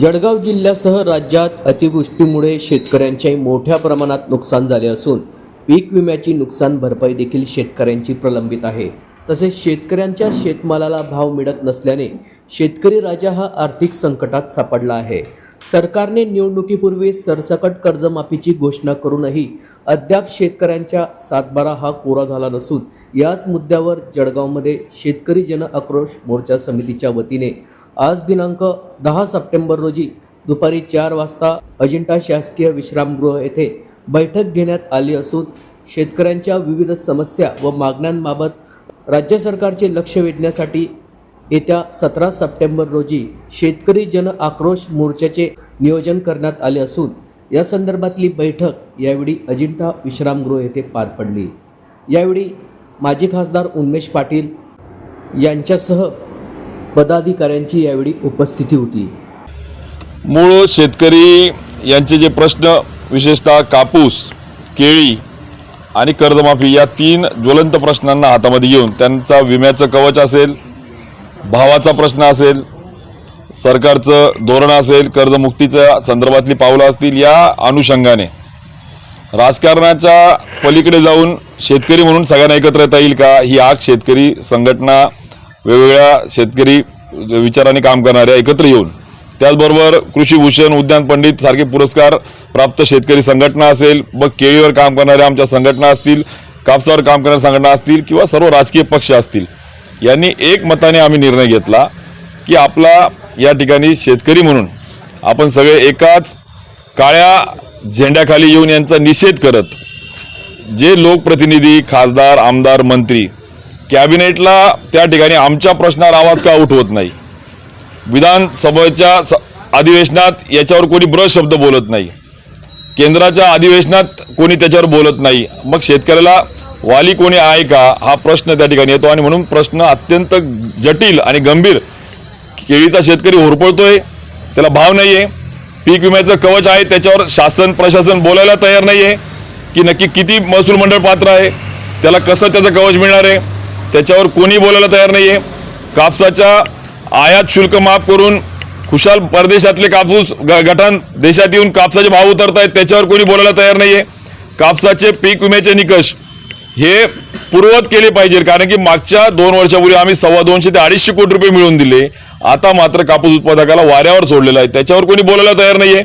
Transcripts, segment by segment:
जळगाव जिल्ह्यासह राज्यात अतिवृष्टीमुळे शेतकऱ्यांचे मोठ्या प्रमाणात नुकसान झाले असून पीक विम्याची नुकसान भरपाई देखील शेतकऱ्यांची प्रलंबित आहे. तसेच शेतकऱ्यांच्या शेतमालाला भाव मिळत नसल्याने शेतकरी राजा हा आर्थिक संकटात सापडला आहे. सरकारने निवडणुकीपूर्वी सरसकट कर्जमाफीची घोषणा करूनही अद्याप शेतकऱ्यांच्या सातबारा हा कोरा झाला नसून याच मुद्द्यावर जळगावमध्ये शेतकरी जन आक्रोश मोर्चा समितीच्या वतीने आज दिनांक दहा सप्टेंबर रोजी दुपारी चार वाजता अजिंठा शासकीय विश्रामगृह येथे बैठक घेण्यात आली असून शेतकऱ्यांच्या विविध समस्या व मागण्यांबाबत राज्य सरकारचे लक्ष वेधण्यासाठी येत्या सतरा सप्टेंबर रोजी शेतकरी जन आक्रोश मोर्चाचे नियोजन करण्यात आले असून या संदर्भातली बैठक यावेळी अजिंठा विश्रामगृह येथे पार पडली. यावेळी माजी खासदार उन्मेष पाटील यांच्यासह पदाधिकाऱ्यांची यावेळी उपस्थिती होती. मूळ शेतकरी यांचे जे प्रश्न विशेषतः कापूस केळी आणि कर्जमाफी या तीन ज्वलंत प्रश्नांना हातामध्ये घेऊन त्यांचा विम्याचं कवच असेल भावाचा प्रश्न असेल सरकारचं धोरण असेल कर्जमुक्तीच्या संदर्भातली पावलं असतील या अनुषंगाने राजकारणाच्या पलीकडे जाऊन शेतकरी म्हणून सगळ्यांना एकत्र येता येईल का? ही आग शेतकरी संघटना वेगवेगळ्या शेतकरी विचाराने काम करणाऱ्या एकत्र येऊन त्याचबरोबर कृषीभूषण उद्यान पंडित सारखे पुरस्कार प्राप्त शेतकरी संघटना असेल मग केळीवर काम करणाऱ्या आमच्या संघटना असतील कापसावर काम करणाऱ्या संघटना असतील किंवा सर्व राजकीय पक्ष असतील यांनी एक मताने आम्ही निर्णय घेतला की आपला या ठिकाणी शेतकरी म्हणून आपण सगळे एकाच काळ्या झेंड्याखाली येऊन यांचा निषेध करत जे लोकप्रतिनिधी खासदार आमदार मंत्री कॅबिनेटला त्या ठिकाणी आमच्या प्रश्नावर आवाज का उठवत नाही? विधानसभेच्या स अधिवेशनात याच्यावर कोणी ब्रश शब्द बोलत नाही. केंद्राच्या अधिवेशनात कोणी त्याच्यावर बोलत नाही. मग शेतकऱ्याला वाली कोणी आहे का? हा प्रश्न त्या ठिकाणी येतो आणि म्हणून प्रश्न अत्यंत जटिल आणि गंभीर. केळीचा शेतकरी होरपळतोय त्याला भाव नाही आहे पीक विम्याचं कवच आहे त्याच्यावर शासन प्रशासन बोलायला तयार नाही आहे की नक्की किती महसूल मंडळ पात्र आहे त्याला कसं त्याचं कवच मिळणार आहे? त्याच्यावर कोणी बोलायला तयार नाही आहे कापसाच्या आयात शुल्क माफ करून खुशाल परदेशातले कापूस ग गठान देशात येऊन कापसाचे भाव उतरत आहेत त्याच्यावर कोणी बोलायला तयार नाही आहे कापसाचे पीक विम्याचे निकष हे पूर्ववत केले पाहिजे कारण की मागच्या दोन वर्षापूर्वी आम्ही सव्वा दोनशे ते अडीचशे कोटी रुपये मिळवून दिले. आता मात्र कापूस उत्पादकाला वाऱ्यावर सोडलेलं आहे. त्याच्यावर कोणी बोलायला तयार नाही आहे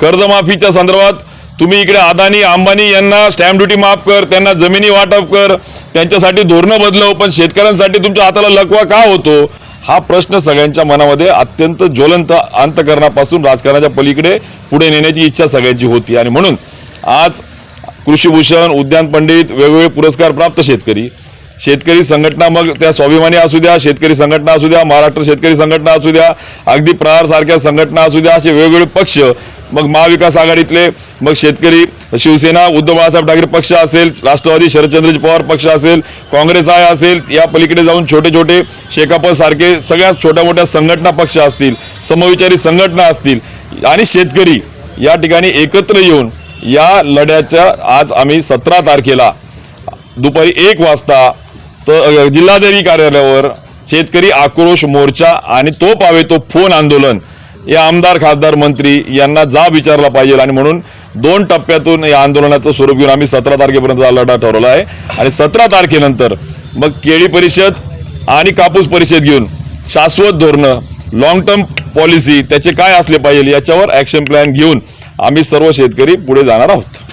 कर्जमाफीच्या संदर्भात तुम्ही इकडे अदानी अंबानी यांना स्टॅम्प ड्युटी माफ कर त्यांना जमिनी वाटप कर त्यांच्यासाठी धोरणं बदलव पण शेतकऱ्यांसाठी तुमच्या हाताला लकवा का होतो? हा प्रश्न सगळ्यांच्या मनामध्ये अत्यंत ज्वलंत अंतकरणापासून राजकारणाच्या पलीकडे पुढे नेण्याची इच्छा सगळ्यांची होती. आणि म्हणून आज कृषीभूषण उद्यान पंडित वेगवेगळे पुरस्कार प्राप्त शेतकरी शेतकरी संघटना मग त्या स्वाभिमानी असू द्या शेतकरी संघटना असू द्या महाराष्ट्र शेतकरी संघटना असू द्या अगदी प्रहार सारख्या संघटना असू द्या असे वेगवेगळे पक्ष मग महाविकास आघाडीतले मग शेतकरी शिवसेना उद्धव बाळासाहेब ठाकरे पक्ष असेल राष्ट्रवादी शरदचंद्रजी पवार पक्ष असेल काँग्रेस आहे असेल या पलीकडे जाऊन छोटे छोटे शेकाप सारखे सगळ्याच छोट्या मोठ्या संघटना पक्ष असतील समविचारी संघटना असतील आणि शेतकरी या ठिकाणी एकत्र येऊन या लढ्याच्या आज आम्ही सतरा तारखेला दुपारी एक वाजता तर जिल्हाधिकारी कार्यालयावर शेतकरी आक्रोश मोर्चा आणि तो पावे तो फोन आंदोलन. या आमदार खासदार मंत्री यांना जाब विचारला पाहिजे आणि म्हणून दोन टप्प्यातून या आंदोलनाचं स्वरूप घेऊन आम्ही सतरा तारखेपर्यंत लढा ठरवला आहे. आणि सतरा तारखेनंतर मग केळी परिषद आणि कापूस परिषद घेऊन शाश्वत धोरणं लॉंग टर्म पॉलिसी त्याचे काय असले पाहिजे याच्यावर ॲक्शन प्लॅन घेऊन आम्ही सर्व शेतकरी पुढे जाणार आहोत.